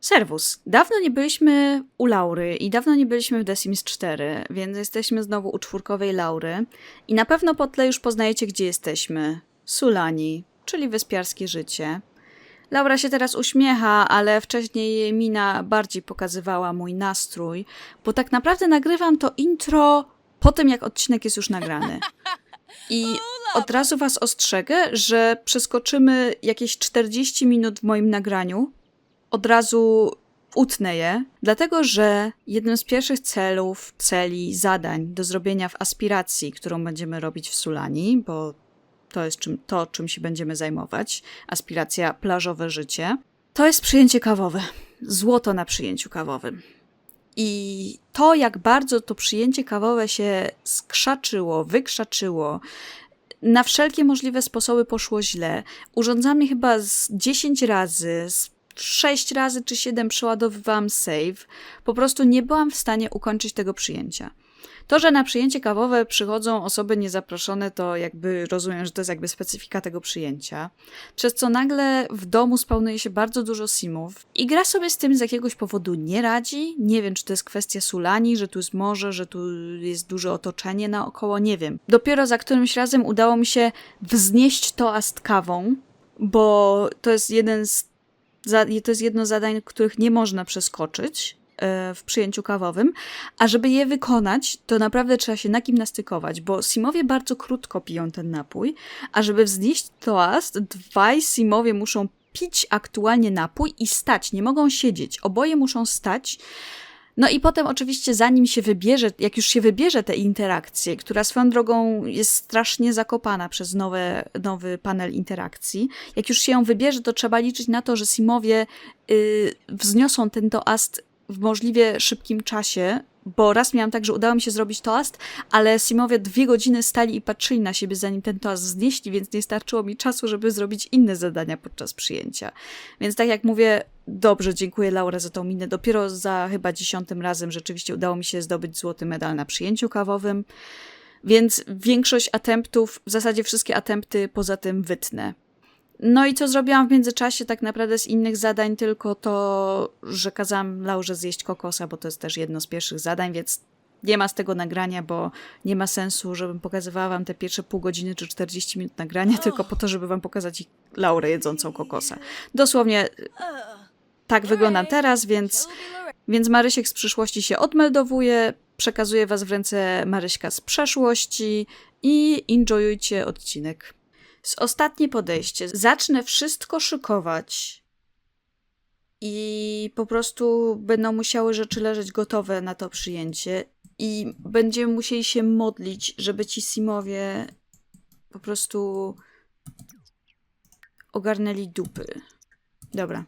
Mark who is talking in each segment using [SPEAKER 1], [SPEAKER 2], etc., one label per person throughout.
[SPEAKER 1] Serwus. Dawno nie byliśmy u Laury i dawno nie byliśmy w The Sims 4, więc jesteśmy znowu u czwórkowej Laury. I na pewno po tle już poznajecie, gdzie jesteśmy. Sulani, czyli wyspiarskie życie. Laura się teraz uśmiecha, ale wcześniej jej mina bardziej pokazywała mój nastrój, bo tak naprawdę nagrywam to intro po tym, jak odcinek jest już nagrany. I od razu was ostrzegę, że przeskoczymy jakieś 40 minut w moim nagraniu. Od razu utnę je, dlatego że jednym z pierwszych celów, celi, zadań do zrobienia w aspiracji, którą będziemy robić w Sulani, bo to jest czym, to, czym się będziemy zajmować, aspiracja plażowe życie, to jest przyjęcie kawowe. Złoto na przyjęciu kawowym. I to, jak bardzo to przyjęcie kawowe się skrzaczyło, wykrzaczyło, na wszelkie możliwe sposoby poszło źle. Urządzami chyba z 10 razy, z 6 razy czy 7 przeładowywałam save. Po prostu nie byłam w stanie ukończyć tego przyjęcia. To, że na przyjęcie kawowe przychodzą osoby niezaproszone, to jakby rozumiem, że to jest jakby specyfika tego przyjęcia. Przez co nagle w domu spełnuje się bardzo dużo simów i gra sobie z tym z jakiegoś powodu nie radzi. Nie wiem, czy to jest kwestia Sulani, że tu jest morze, że tu jest duże otoczenie naokoło, nie wiem. Dopiero za którymś razem udało mi się wznieść toast kawą, bo to jest jeden z to jest jedno z zadań, których nie można przeskoczyć e, w przyjęciu kawowym, a żeby je wykonać, to naprawdę trzeba się nagimnastykować, bo Simowie bardzo krótko piją ten napój, a żeby wznieść toast, dwaj Simowie muszą pić aktualnie napój i stać, nie mogą siedzieć. Oboje muszą stać. No i potem oczywiście zanim się wybierze, jak już się wybierze tę interakcję, która swoją drogą jest strasznie zakopana przez nowe, nowy panel interakcji, jak już się ją wybierze, to trzeba liczyć na to, że Simowie y, wzniosą ten toast w możliwie szybkim czasie, bo raz miałam tak, że udało mi się zrobić toast, ale Simowie dwie godziny stali i patrzyli na siebie, zanim ten toast znieśli, więc nie starczyło mi czasu, żeby zrobić inne zadania podczas przyjęcia. Więc tak jak mówię, dobrze, dziękuję Laura za tą minę. Dopiero za chyba dziesiątym razem rzeczywiście udało mi się zdobyć złoty medal na przyjęciu kawowym, więc większość atemptów, w zasadzie wszystkie atempty poza tym wytnę. No i co zrobiłam w międzyczasie tak naprawdę z innych zadań, tylko to, że kazałam Laurze zjeść kokosa, bo to jest też jedno z pierwszych zadań, więc nie ma z tego nagrania, bo nie ma sensu, żebym pokazywała wam te pierwsze pół godziny czy 40 minut nagrania, tylko po to, żeby wam pokazać Laurę jedzącą kokosa. Dosłownie tak wyglądam teraz, więc, więc Marysiek z przyszłości się odmeldowuje, przekazuje was w ręce Maryśka z przeszłości i enjoyujcie odcinek. Z ostatnie podejście. Zacznę wszystko szykować i po prostu będą musiały rzeczy leżeć gotowe na to przyjęcie i będziemy musieli się modlić, żeby ci Simowie po prostu ogarnęli dupy. Dobra.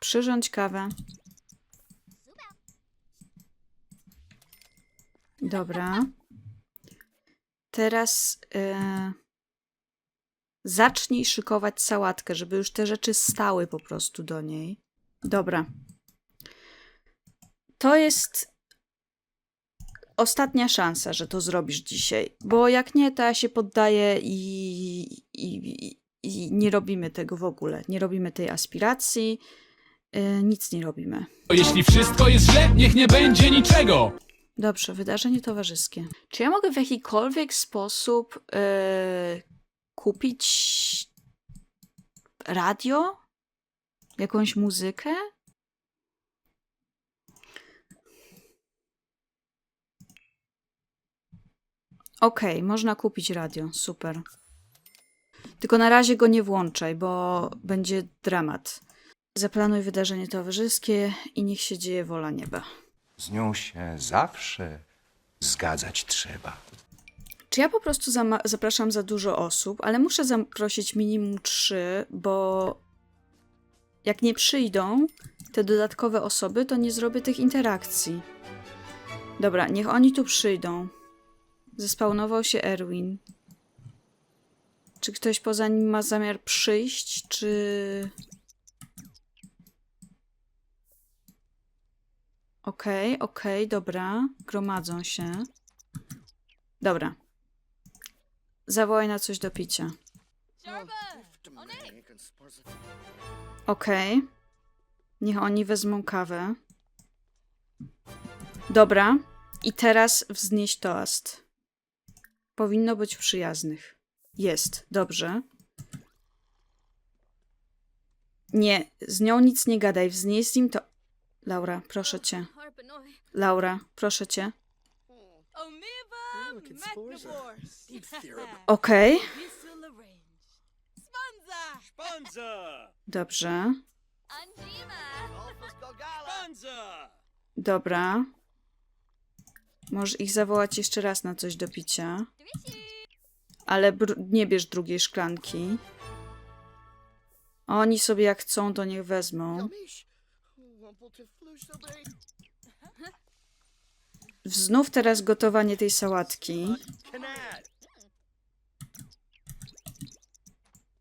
[SPEAKER 1] Przyrządź kawę. Dobra. Teraz e, zacznij szykować sałatkę, żeby już te rzeczy stały po prostu do niej. Dobra. To jest ostatnia szansa, że to zrobisz dzisiaj, bo jak nie, to ja się poddaję i, i, i nie robimy tego w ogóle. Nie robimy tej aspiracji, e, nic nie robimy.
[SPEAKER 2] Jeśli wszystko jest źle, niech nie będzie niczego.
[SPEAKER 1] Dobrze, wydarzenie towarzyskie. Czy ja mogę w jakikolwiek sposób e, kupić radio? Jakąś muzykę? Okej, można kupić radio, super. Tylko na razie go nie włączaj, bo będzie dramat. Zaplanuj wydarzenie towarzyskie i niech się dzieje wola nieba.
[SPEAKER 3] Z nią się zawsze zgadzać trzeba.
[SPEAKER 1] Czy ja po prostu zapraszam za dużo osób, ale muszę zaprosić minimum trzy, bo jak nie przyjdą te dodatkowe osoby, to nie zrobię tych interakcji. Dobra, niech oni tu przyjdą. Zespawnował się Erwin. Czy ktoś poza nim ma zamiar przyjść, czy... Okej, okej, dobra. Gromadzą się. Dobra. Zawołaj na coś do picia. Okej. Niech oni wezmą kawę. Dobra. I teraz wznieść toast. Powinno być przyjaznych. Jest, dobrze. Nie, z nią nic nie gadaj. Wznieś z nim to. Laura, proszę cię. Laura, proszę cię. Okej,
[SPEAKER 4] Banza!
[SPEAKER 1] dobrze. Dobra. Możesz ich zawołać jeszcze raz na coś do picia. Ale nie bierz drugiej szklanki. Oni sobie jak chcą, to niech wezmą. Znów teraz gotowanie tej sałatki.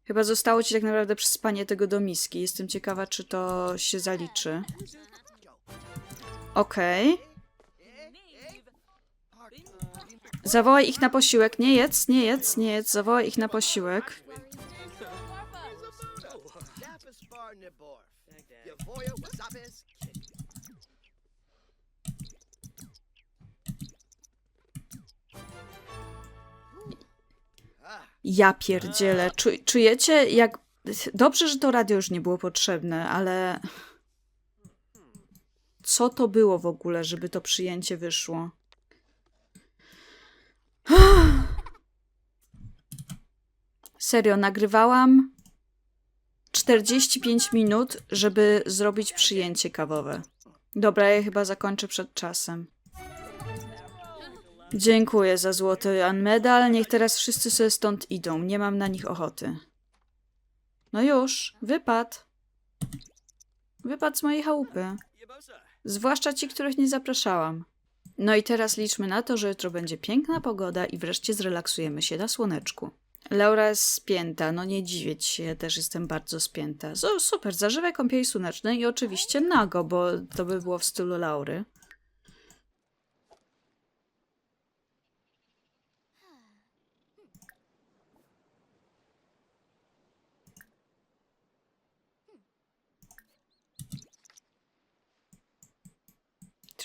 [SPEAKER 1] Chyba zostało ci tak naprawdę przyspanie tego do miski. Jestem ciekawa, czy to się zaliczy. Okej. Zawołaj ich na posiłek. Nie jedz, nie jedz, nie jedz. Zawołaj ich na posiłek. Ja pierdzielę. Czu, czujecie, jak... Dobrze, że to radio już nie było potrzebne, ale... Co to było w ogóle, żeby to przyjęcie wyszło? Serio, nagrywałam 45 minut, żeby zrobić przyjęcie kawowe. Dobra, ja chyba zakończę przed czasem. Dziękuję za złoty Jan medal. Niech teraz wszyscy sobie stąd idą. Nie mam na nich ochoty. No już, wypad. Wypad z mojej chałupy. Zwłaszcza ci, których nie zapraszałam. No i teraz liczmy na to, że jutro będzie piękna pogoda i wreszcie zrelaksujemy się na słoneczku. Laura jest spięta, no nie dziwię się, ja też jestem bardzo spięta. So, super, zażywaj kąpieli słonecznej i oczywiście nago, bo to by było w stylu Laury.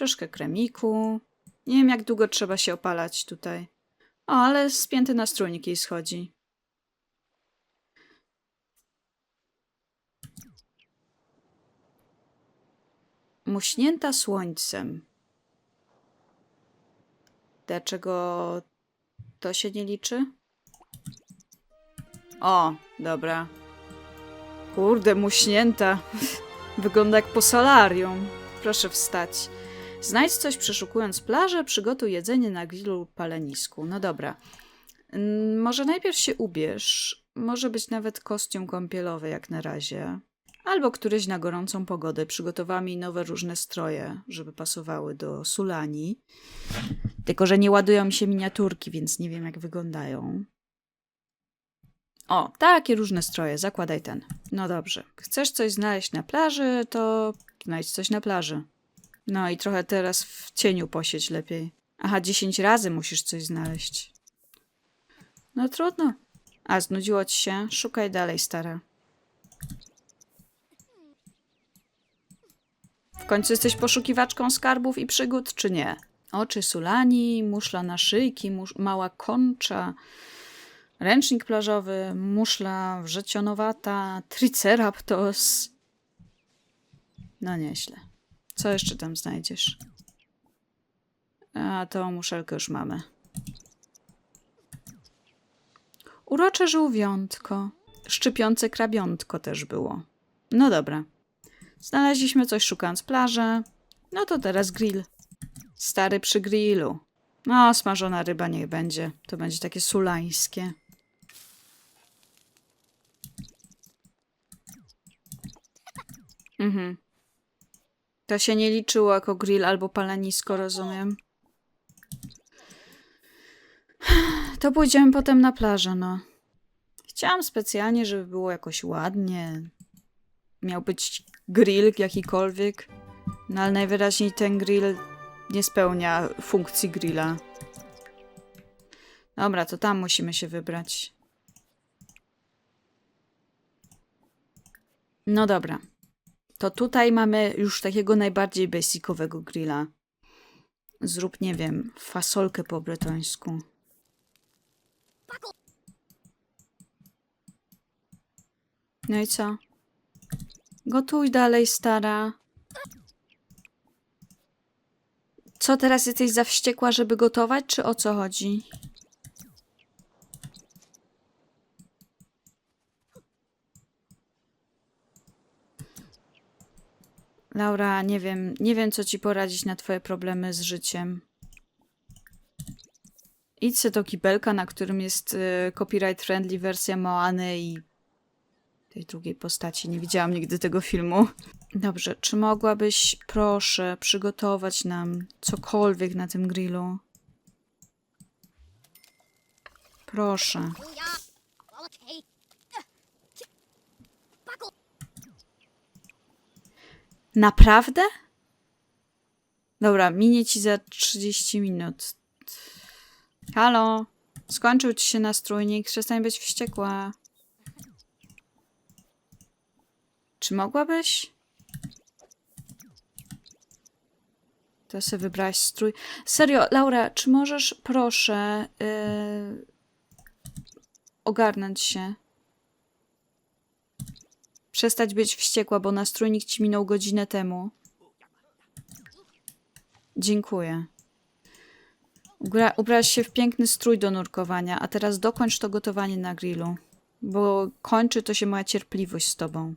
[SPEAKER 1] Troszkę kremiku. Nie wiem, jak długo trzeba się opalać tutaj. O, ale spięty nastrójnik jej schodzi. Muśnięta słońcem. Dlaczego to się nie liczy? O, dobra. Kurde, muśnięta. Wygląda jak po solarium. Proszę wstać. Znajdź coś przeszukując plażę, przygotuj jedzenie na grillu lub palenisku. No dobra. Może najpierw się ubierz. Może być nawet kostium kąpielowy jak na razie. Albo któryś na gorącą pogodę. Przygotowałam jej nowe różne stroje, żeby pasowały do Sulani. Tylko, że nie ładują mi się miniaturki, więc nie wiem jak wyglądają. O, takie różne stroje. Zakładaj ten. No dobrze. Chcesz coś znaleźć na plaży, to znajdź coś na plaży. No i trochę teraz w cieniu posiedź lepiej. Aha, 10 razy musisz coś znaleźć. No trudno. A, znudziło ci się? Szukaj dalej, stara. W końcu jesteś poszukiwaczką skarbów i przygód, czy nie? Oczy sulani, muszla na szyjki, mała koncza, ręcznik plażowy, muszla wrzecionowata, triceraptos. No nieźle. Co jeszcze tam znajdziesz? A, tą muszelkę już mamy. Urocze żółwiątko. Szczypiące krabiątko też było. No dobra. Znaleźliśmy coś szukając plaży. No to teraz grill. Stary przy grillu. No, smażona ryba niech będzie. To będzie takie sulańskie. Mhm. To się nie liczyło jako grill albo palenisko, rozumiem. To pójdziemy potem na plażę, no. Chciałam specjalnie, żeby było jakoś ładnie. Miał być grill jakikolwiek. No ale najwyraźniej ten grill nie spełnia funkcji grilla. Dobra, to tam musimy się wybrać. No dobra. To tutaj mamy już takiego najbardziej basicowego grilla. Zrób, nie wiem, fasolkę po bretońsku. No i co? Gotuj dalej, stara. Co teraz jesteś za wściekła, żeby gotować, czy o co chodzi? Laura, nie wiem, nie wiem, co ci poradzić na twoje problemy z życiem. Idź se do kibelka, na którym jest y, copyright friendly wersja Moany i tej drugiej postaci. Nie widziałam nigdy tego filmu. Dobrze, czy mogłabyś, proszę, przygotować nam cokolwiek na tym grillu? Proszę. Naprawdę? Dobra, minie ci za 30 minut. Halo? Skończył ci się nastrójnik, przestań być wściekła. Czy mogłabyś? To sobie wybrałaś strój. Serio, Laura, czy możesz, proszę, yy, ogarnąć się? Przestać być wściekła, bo nastrójnik ci minął godzinę temu. Dziękuję. Ubra ubrałaś się w piękny strój do nurkowania, a teraz dokończ to gotowanie na grillu. Bo kończy to się moja cierpliwość z tobą.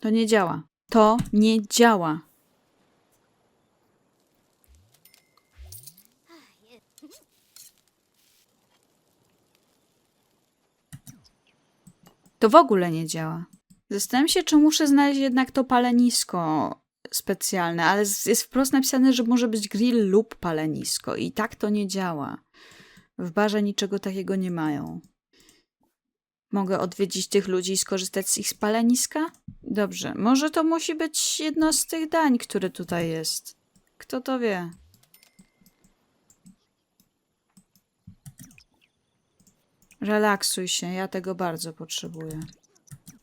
[SPEAKER 1] To nie działa. To nie działa. To w ogóle nie działa. Zastanawiam się, czy muszę znaleźć jednak to palenisko specjalne, ale jest wprost napisane, że może być grill lub palenisko i tak to nie działa. W barze niczego takiego nie mają. Mogę odwiedzić tych ludzi i skorzystać z ich paleniska? Dobrze, może to musi być jedno z tych dań, które tutaj jest. Kto to wie? Relaksuj się, ja tego bardzo potrzebuję.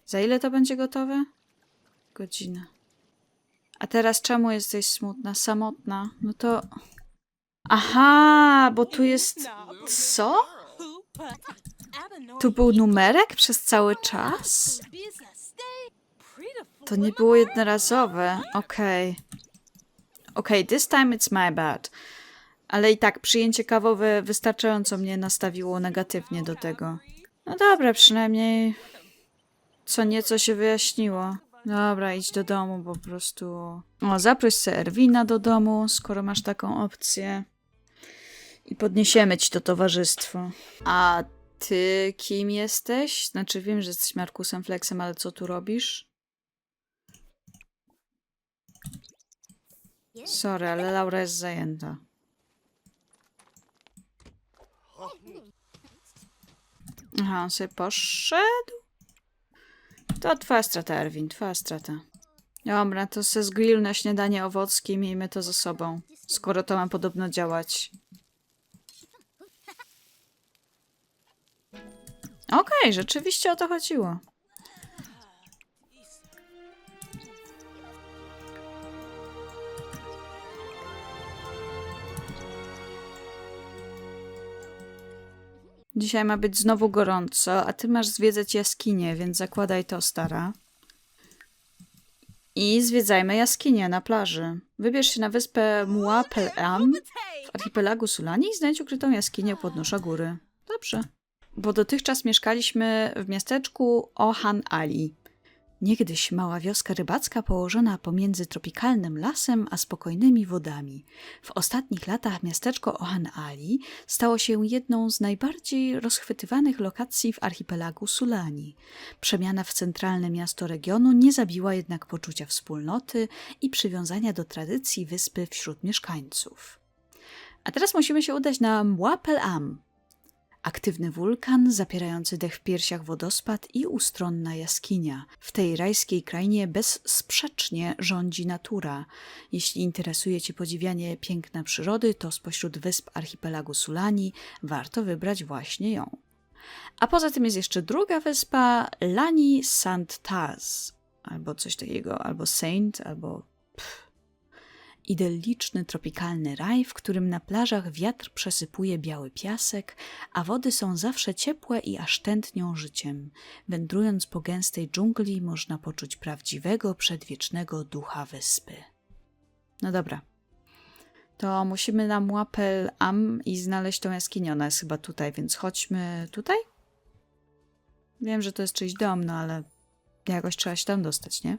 [SPEAKER 1] Za ile to będzie gotowe? Godzina. A teraz czemu jesteś smutna, samotna? No to. Aha, bo tu jest. Co? Tu był numerek przez cały czas? To nie było jednorazowe. Okej. Okej, this time it's my bad. Ale i tak przyjęcie kawowe wystarczająco mnie nastawiło negatywnie do tego. No dobra, przynajmniej co nieco się wyjaśniło. Dobra, idź do domu po prostu. O, zaproś se Erwina do domu, skoro masz taką opcję. I podniesiemy ci to towarzystwo. A ty kim jesteś? Znaczy wiem, że jesteś Markusem Flexem, ale co tu robisz? Sorry, ale Laura jest zajęta. Aha, on sobie poszedł? To twoja strata, Erwin, twoja strata. Dobra, to se z grill na śniadanie owockie i miejmy to za sobą, skoro to ma podobno działać. Okej, rzeczywiście o to chodziło. Dzisiaj ma być znowu gorąco, a ty masz zwiedzać jaskinię, więc zakładaj to, stara. I zwiedzajmy jaskinię na plaży. Wybierz się na wyspę Muapelam w archipelagu Sulani i znajdź ukrytą jaskinię podnóża góry. Dobrze. Bo dotychczas mieszkaliśmy w miasteczku Ohan Ali. Niegdyś mała wioska rybacka położona pomiędzy tropikalnym lasem a spokojnymi wodami. W ostatnich latach miasteczko Ohan Ali stało się jedną z najbardziej rozchwytywanych lokacji w archipelagu Sulani. Przemiana w centralne miasto regionu nie zabiła jednak poczucia wspólnoty i przywiązania do tradycji wyspy wśród mieszkańców. A teraz musimy się udać na Mwapelam, Aktywny wulkan, zapierający dech w piersiach wodospad i ustronna jaskinia. W tej rajskiej krainie bezsprzecznie rządzi natura. Jeśli interesuje Cię podziwianie piękna przyrody, to spośród wysp archipelagu Sulani warto wybrać właśnie ją. A poza tym jest jeszcze druga wyspa, Lani St. Taz, albo coś takiego, albo Saint, albo pff. Idylliczny, tropikalny raj, w którym na plażach wiatr przesypuje biały piasek, a wody są zawsze ciepłe i aż tętnią życiem. Wędrując po gęstej dżungli, można poczuć prawdziwego, przedwiecznego ducha wyspy. No dobra. To musimy na Muapel Am i znaleźć tą jaskinię. Ona jest chyba tutaj, więc chodźmy tutaj? Wiem, że to jest czyjś dom, no ale jakoś trzeba się tam dostać, nie?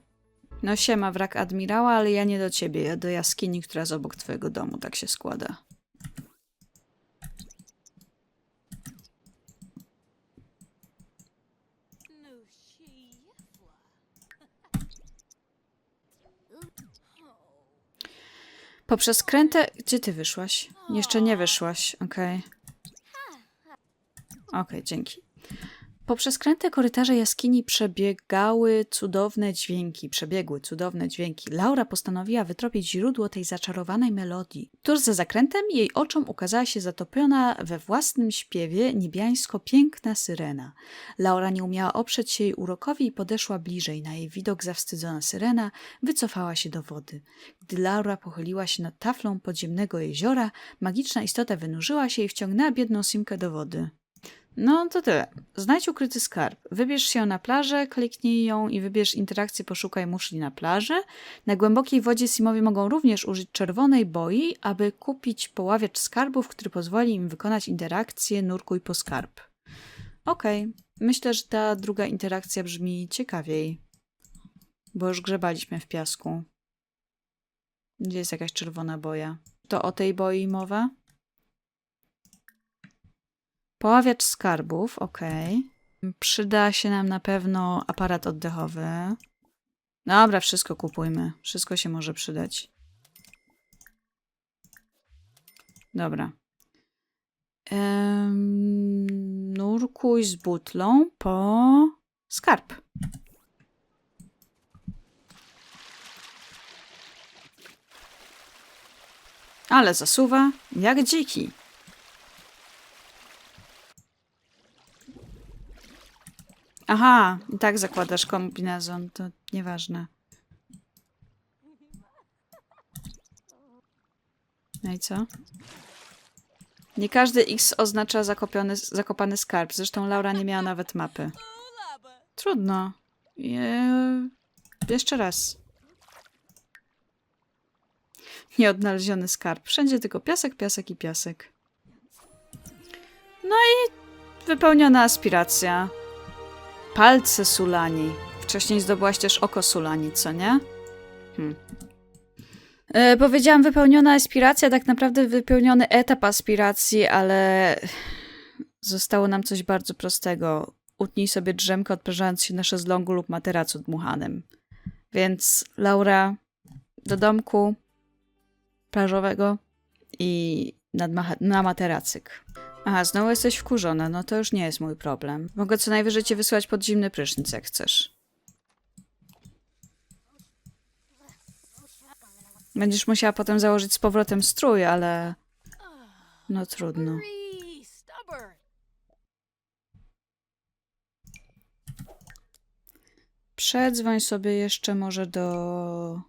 [SPEAKER 1] No siema, wrak admirała, ale ja nie do ciebie, ja do jaskini, która jest obok twojego domu, tak się składa. Poprzez krętę... Gdzie ty wyszłaś? Jeszcze nie wyszłaś, okej. Okej, dzięki. Poprzez kręte korytarze jaskini przebiegały cudowne dźwięki, przebiegły cudowne dźwięki. Laura postanowiła wytropić źródło tej zaczarowanej melodii. Tuż za zakrętem jej oczom ukazała się zatopiona we własnym śpiewie niebiańsko piękna syrena. Laura nie umiała oprzeć się jej urokowi i podeszła bliżej. Na jej widok zawstydzona syrena wycofała się do wody. Gdy Laura pochyliła się nad taflą podziemnego jeziora, magiczna istota wynurzyła się i wciągnęła biedną Simkę do wody. No to tyle. Znajdź ukryty skarb. Wybierz się na plażę, kliknij ją i wybierz interakcję Poszukaj muszli na plaży. Na głębokiej wodzie Simowie mogą również użyć czerwonej boi, aby kupić poławiacz skarbów, który pozwoli im wykonać interakcję Nurkuj po skarb. Okej. Myślę, że ta druga interakcja brzmi ciekawiej. Bo już grzebaliśmy w piasku. Gdzie jest jakaś czerwona boja? To o tej boi mowa? Poławiacz skarbów, ok. Przyda się nam na pewno aparat oddechowy. Dobra, wszystko kupujmy. Wszystko się może przydać. Dobra. Nurkuj z butlą po skarb. Ale zasuwa jak dziki. Aha, i tak zakładasz kombinezon, to nieważne. No i co? Nie każdy X oznacza zakopiony, zakopany skarb. Zresztą Laura nie miała nawet mapy. Trudno. Je... Jeszcze raz. Nieodnaleziony skarb. Wszędzie tylko piasek, piasek i piasek. No i wypełniona aspiracja. Palce Sulani. Wcześniej zdobyłaś też oko Sulani, co nie? Hmm. E, powiedziałam wypełniona aspiracja, tak naprawdę wypełniony etap aspiracji, ale zostało nam coś bardzo prostego. Utnij sobie drzemkę, odprężając się na szezlongu lub materacu dmuchanym. Więc Laura, do domku plażowego i macha- na materacyk. Aha, znowu jesteś wkurzona, no to już nie jest mój problem. Mogę co najwyżej cię wysłać pod zimny prysznic, jak chcesz. Będziesz musiała potem założyć z powrotem strój, ale... No trudno. Przedzwoń sobie jeszcze może do...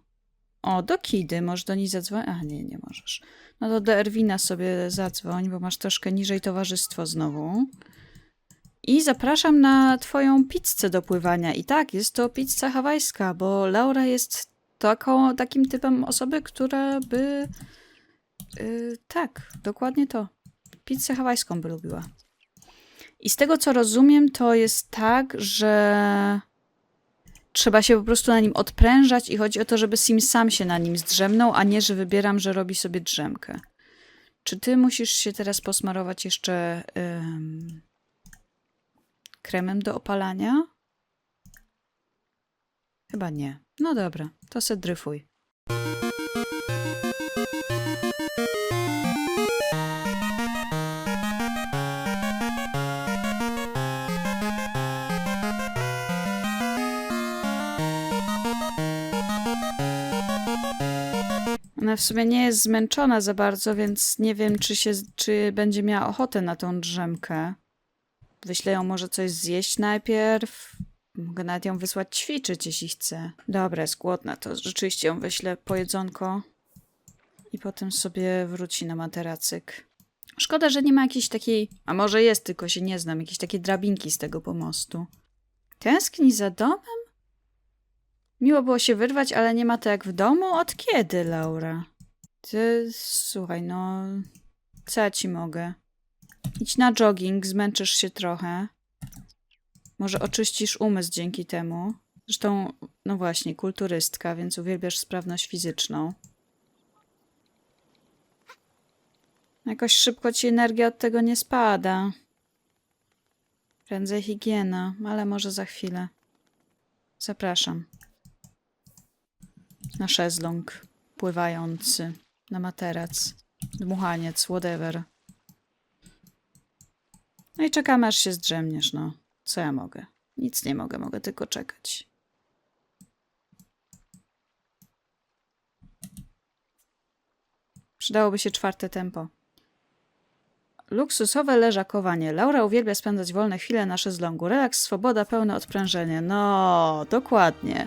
[SPEAKER 1] O, do Kidy. Możesz do niej zadzwonić? A, nie, nie możesz. No to do Erwina sobie zadzwoń, bo masz troszkę niżej towarzystwo znowu. I zapraszam na twoją pizzę do pływania. I tak, jest to pizza hawajska, bo Laura jest taką, takim typem osoby, która by... Yy, tak, dokładnie to. Pizzę hawajską by lubiła. I z tego, co rozumiem, to jest tak, że trzeba się po prostu na nim odprężać i chodzi o to, żeby Sim sam się na nim zdrzemnął, a nie, że wybieram, że robi sobie drzemkę. Czy ty musisz się teraz posmarować jeszcze ym, kremem do opalania? Chyba nie. No dobra, to se dryfuj. Ona w sumie nie jest zmęczona za bardzo, więc nie wiem, czy, się, czy będzie miała ochotę na tą drzemkę. Wyślę ją może coś zjeść najpierw. Mogę nawet ją wysłać ćwiczyć, jeśli chce. Dobra, jest głodna, to rzeczywiście ją wyślę po jedzonko. I potem sobie wróci na materacyk. Szkoda, że nie ma jakiejś takiej, a może jest, tylko się nie znam, jakiejś takiej drabinki z tego pomostu. Tęskni za domem? Miło było się wyrwać, ale nie ma to jak w domu? Od kiedy, Laura? Ty, słuchaj, no... Co ja ci mogę? Idź na jogging, zmęczysz się trochę. Może oczyścisz umysł dzięki temu. Zresztą, no właśnie, kulturystka, więc uwielbiasz sprawność fizyczną. Jakoś szybko ci energia od tego nie spada. Prędzej higiena, ale może za chwilę. Zapraszam. Na szezlong pływający, na materac, dmuchaniec, whatever. No i czekamy, aż się zdrzemniesz, no. Co ja mogę? Nic nie mogę, mogę tylko czekać. Przydałoby się czwarte tempo. Luksusowe leżakowanie. Laura uwielbia spędzać wolne chwile na szezlongu. Relaks, swoboda, pełne odprężenie. No, dokładnie.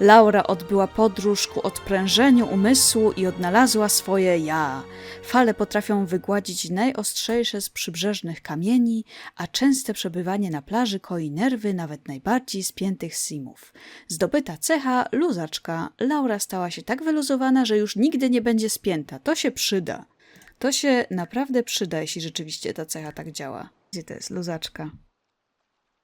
[SPEAKER 1] Laura odbyła podróż ku odprężeniu umysłu i odnalazła swoje ja. Fale potrafią wygładzić najostrzejsze z przybrzeżnych kamieni, a częste przebywanie na plaży koi nerwy nawet najbardziej spiętych simów. Zdobyta cecha, luzaczka. Laura stała się tak wyluzowana, że już nigdy nie będzie spięta. To się przyda. To się naprawdę przyda, jeśli rzeczywiście ta cecha tak działa. Gdzie to jest luzaczka?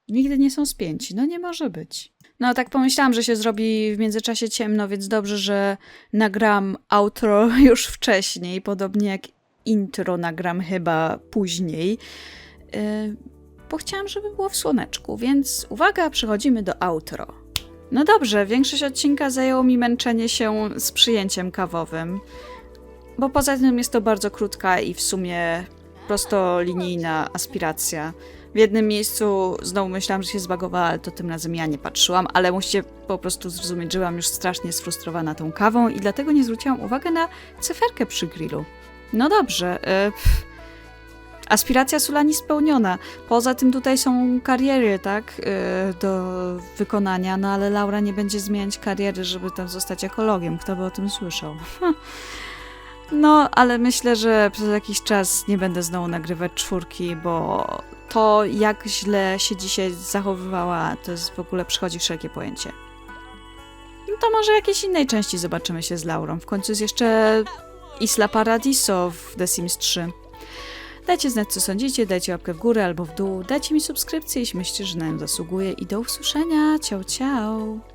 [SPEAKER 1] Nigdy nie są spięci. No nie może być. No tak pomyślałam, że się zrobi w międzyczasie ciemno, więc dobrze, że nagram outro już wcześniej, podobnie jak intro nagram chyba później. Yy, bo chciałam, żeby było w słoneczku, więc uwaga, przechodzimy do outro. No dobrze, większość odcinka zajęło mi męczenie się z przyjęciem kawowym, bo poza tym jest to bardzo krótka i w sumie prostolinijna aspiracja. W jednym miejscu znowu myślałam, że się zbagowała, ale to tym razem ja nie patrzyłam, ale musicie po prostu zrozumieć, że byłam już strasznie sfrustrowana tą kawą i dlatego nie zwróciłam uwagi na cyferkę przy grillu. No dobrze, y, pff. aspiracja Sulani spełniona. Poza tym tutaj są kariery, tak, y, do wykonania, no ale Laura nie będzie zmieniać kariery, żeby tam zostać ekologiem. Kto by o tym słyszał? No, ale myślę, że przez jakiś czas nie będę znowu nagrywać czwórki, bo to, jak źle się dzisiaj zachowywała, to jest w ogóle przychodzi wszelkie pojęcie. No to może jakiejś innej części zobaczymy się z Laurą. W końcu jest jeszcze Isla Paradiso w The Sims 3. Dajcie znać, co sądzicie, dajcie łapkę w górę albo w dół, dajcie mi subskrypcję, jeśli myślicie, że na nią zasługuję i do usłyszenia. Ciao, ciao!